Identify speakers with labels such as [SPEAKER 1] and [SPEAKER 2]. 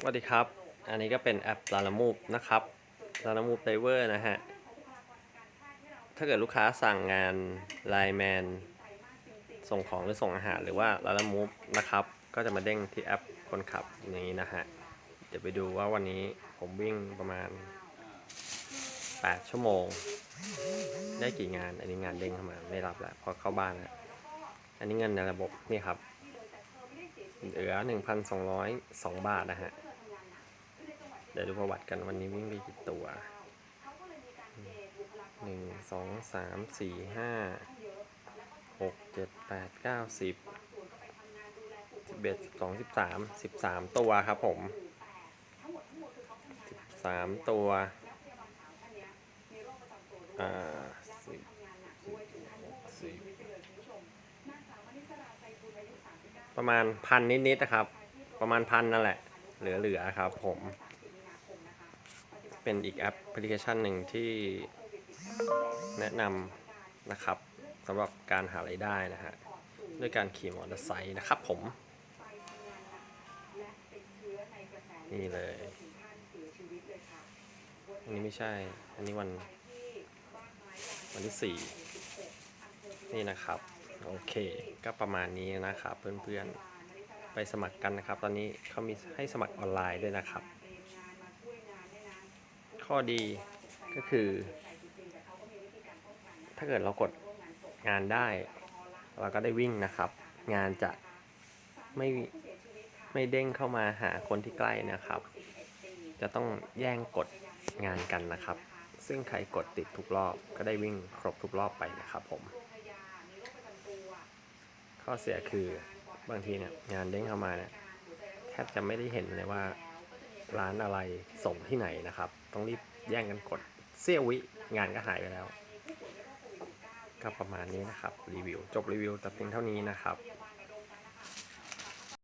[SPEAKER 1] สวัสดีครับ อันนี้ก็เป็นแอป l a l a m o v e นะครับ l a l a m o v e Diver นะฮะ ถ้าเกิดลูกค้าสั่งงานไลแมนส่งของหรือส่งอาหารหรือว่า l a l a m o v e นะครับ ก็จะมาเด้งที่แอปคนขับอย่างนี้นะฮะ เดี๋ยวไปดูว่าวันนี้ผมวิ่งประมาณ 8 ชั่วโมง ได้กี่งาน อันนี้งานเด้งเข้ามาไม่รับแล้วเพอเข้าบ้านแล้วอันนี้เงินในระบบนี่ครับเหลือ 1,202 บาทนะฮะ เดี๋ยวดูประวัติกันวันนี้วิ่งไปกี่ตัวหนึ่งสองสามสี่ห้าหกเจ็ดแปดเก้าสิบสิบเอ็ดสองสิบสามสิบสามตัวครับผมสิบสามตัว อ่าสิบสิบประมาณพันนิดๆนะครับ ประมาณพันนั่นแหละ เหลือๆครับผม เป็นอีกแอปพลิเคชันหนึ่งที่แนะนำนะครับสำหรับการหารายได้นะฮะด้วยการขี่มอเตอร์ไซค์นะครับผม นี่เลย อันนี้ไม่ใช่ อันนี้วัน วันที่สี่นี่นะครับ โอเค ก็ประมาณนี้นะครับเพื่อนๆ ไปสมัครกันนะครับ ตอนนี้เขามีให้สมัครออนไลน์ด้วยนะครับ ข้อดีก็คือ ถ้าเกิดเรากดงานได้ เราก็ได้วิ่งนะครับ งานจะไม่ไม่เด้งเข้ามาหาคนที่ใกล้นะครับ จะต้องแย่งกดงานกันนะครับ ซึ่งใครกดติดทุกรอบก็ได้วิ่งครบทุกรอบไปนะครับผม ข้อเสียคือบางทีเนี่ยงานเด้งเข้ามาเนี่ยแทบจะไม่ได้เห็นเลยว่าร้านอะไรส่งที่ไหนนะครับ ต้องรีบแย่งกันกดเสี้ยววิงานก็หายไปแล้ว ก็ประมาณนี้นะครับ รีวิว จบรีวิวแต่เพียงเท่านี้นะครับ